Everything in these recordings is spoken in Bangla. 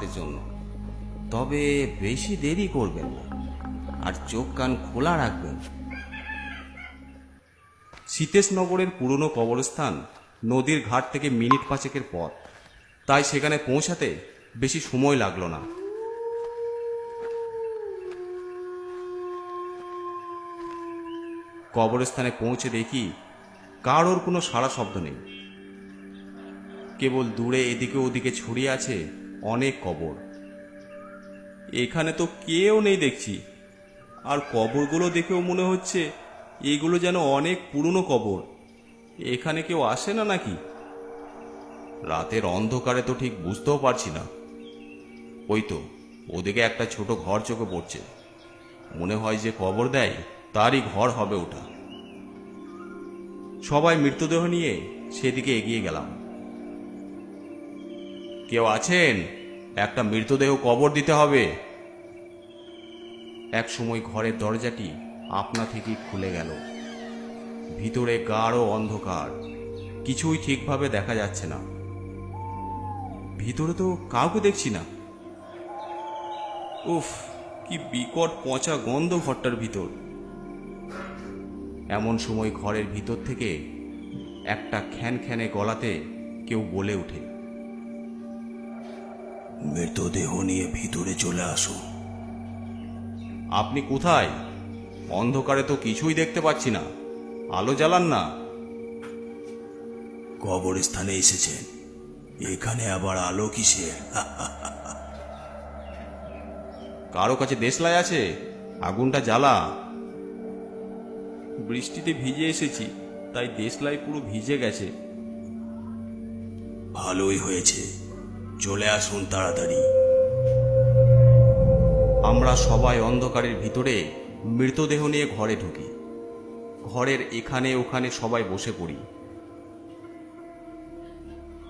রাতের জন্য। তবে বেশি দেরি করবেন না, আর চোখ কান খোলা রাখবেন। সীতেশনগরের পুরনো কবরস্থান নদীর ঘাট থেকে মিনিট পাঁচেকের পথ। তাই সেখানে পৌঁছাতে বেশি সময় লাগল না। কবরস্থানে পৌঁছে দেখি কারোর কোনো সারা শব্দ নেই। কেবল দূরে এদিকে ওদিকে ছড়িয়ে আছে অনেক কবর। এখানে তো কেউ নেই দেখছি। আর কবরগুলো দেখেও মনে হচ্ছে এগুলো যেন অনেক পুরনো কবর। এখানে কেউ আসে না নাকি? রাতের অন্ধকারে তো ঠিক বুঝতেও পারছি না। ওই তো, ওদিকে একটা ছোট ঘর চোখে পড়ছে। মনে হয় যে কবর দেয়, তারই ঘর হবে ওটা। সবাই মৃতদেহ নিয়ে সেদিকে এগিয়ে গেলাম। কেউ আছেন? একটা মৃতদেহ কবর দিতে হবে। এক সময় ঘরের দরজাটি আপনা থেকেই খুলে গেল। ভিতরে গাঢ় অন্ধকার। কিছুই ঠিকভাবে দেখা যাচ্ছে না। ভিতরে তো কাউকে দেখছি না। উফ, কি বিকট পচা গন্ধ ঘরটার ভিতর। এমন সময় ঘরের ভিতর থেকে একটা খ্যান খ্যানে গলাতে কেউ বলে ওঠে। মৃতদেহ নিয়ে ভিতরে চলে আসো। আপনি কোথায়? অন্ধকারে তো কিছুই দেখতে পাচ্ছি না। আলো জ্বালান না। কবরস্থানে এসেছেন। এখানে আবার আলো কিসে কারও কাছে দেশলাই আছে? আগুনটা জ্বালা। বৃষ্টিতে ভিজে এসেছি তাই দেশলাই পুরো ভিজে গেছে। ভালোই হয়েছে। চলে আসুন তাড়াতাড়ি। আমরা সবাই অন্ধকারের ভিতরে মৃতদেহ নিয়ে ঘরে ঢুকি। ঘরের এখানে ওখানে সবাই বসে পড়ি।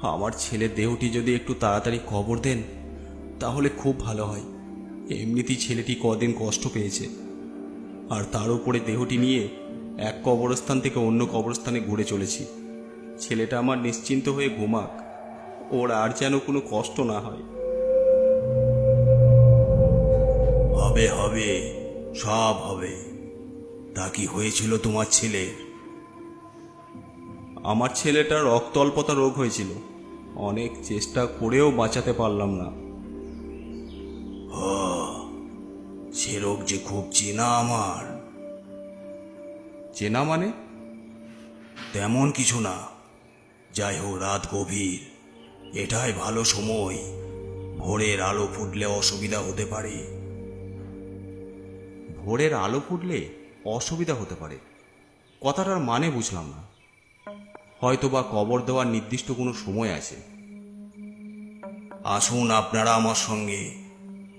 আমার ছেলের দেহটি যদি একটু তাড়াতাড়ি খবর দেন, তাহলে খুব ভালো হয়। এমনিতেই ছেলেটি কদিন কষ্ট পেয়েছে। আর তার উপরে দেহটি নিয়ে এক কবরস্থান থেকে অন্য কবরস্থানে ঘুরে চলেছি। ছেলেটা আমার নিশ্চিন্ত হয়ে ঘুমাক। ওর আর যেন কোনো কষ্ট না হয়। হবে হবে সব হবে। তা কি হয়েছিল তোমার ছেলের আমার ছেলেটা রক্ত অল্পতা রোগ হয়েছিল। অনেক চেষ্টা করেও বাঁচাতে পারলাম না। সে রোগ যে খুব চেনা আমার। চেনা মানে? তেমন কিছু না। যাই হোক রাত গভীর। এটাই ভালো সময়। ভোরের আলো ফুটলে অসুবিধা হতে পারে। ভোরের আলো ফুটলে অসুবিধা হতে পারে। কথাটার মানে বুঝলাম না। হয়তো বা কবর দেওয়ার নির্দিষ্ট কোনো সময় আছে। আসুন আপনারা আমার সঙ্গে।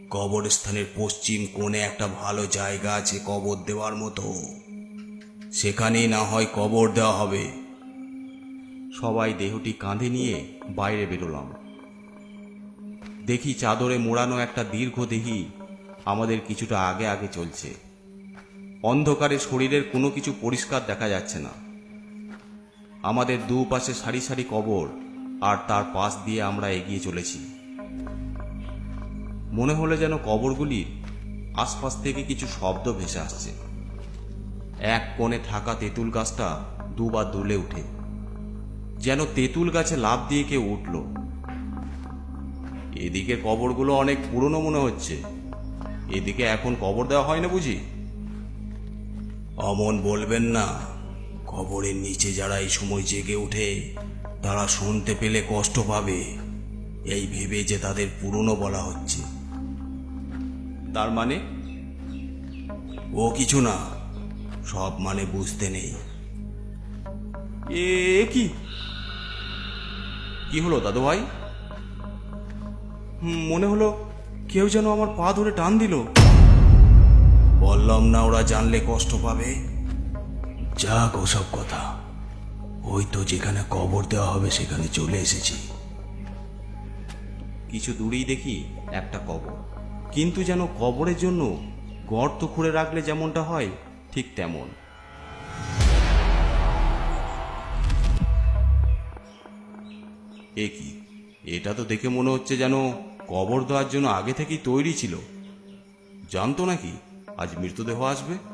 কবরস্থানের পশ্চিম কোণে একটা ভালো জায়গা আছে কবর দেওয়ার মতো। সেখানেই না হয় কবর দেওয়া হবে। সবাই দেহটি কাঁধে নিয়ে বাইরে বেরোলাম। দেখি চাদরে মোড়ানো একটা দীর্ঘ দেহি আমাদের কিছুটা আগে আগে চলছে। অন্ধকারে শরীরের কোনো কিছু পরিষ্কার দেখা যাচ্ছে না। আমাদের দুপাশে সারি সারি কবর আর তার পাশ দিয়ে আমরা এগিয়ে চলেছি। মনে হলো যেন কবরগুলির আশপাশ থেকে কিছু শব্দ ভেসে আসছে। এক কোণে থাকা তেঁতুল গাছটা দুবার দুলে উঠে। যেন তেঁতুল গাছে লাভ দিয়ে কেউ উঠল। এদিকে কবরগুলো অনেক পুরনো মনে হচ্ছে। এদিকে এখন কবর দেওয়া হয় না বুঝি? অমন বলবেন না। কবরের নিচে যারা এই সময় জেগে ওঠে তারা শুনতে পেলে কষ্ট পাবে। এই ভেবে যে তাদের পুরনো বলা হচ্ছে। তার মানে? ও কিছু না সব মানে বুঝতে নেই। এ এ কি? কি হলো দাদু ভাই হুম, মনে হলো কেউ যেন আমার পা ধরে টান দিল। বললাম না ওরা জানলে কষ্ট পাবে। যাক ওসব কথা। ওই তো যেখানে কবর দেওয়া হবে সেখানে চলে এসেছি। কিছু দূরেই দেখি একটা কবর। কিন্তু যেন কবরের জন্য গর্ত খুঁড়ে রাখলে যেমনটা হয় ঠিক তেমন। এ কি? এটা তো দেখে মনে হচ্ছে যেন কবর দেওয়ার জন্য আগে থেকেই তৈরি ছিল। জানতো নাকি আজ মৃতদেহ আসবে?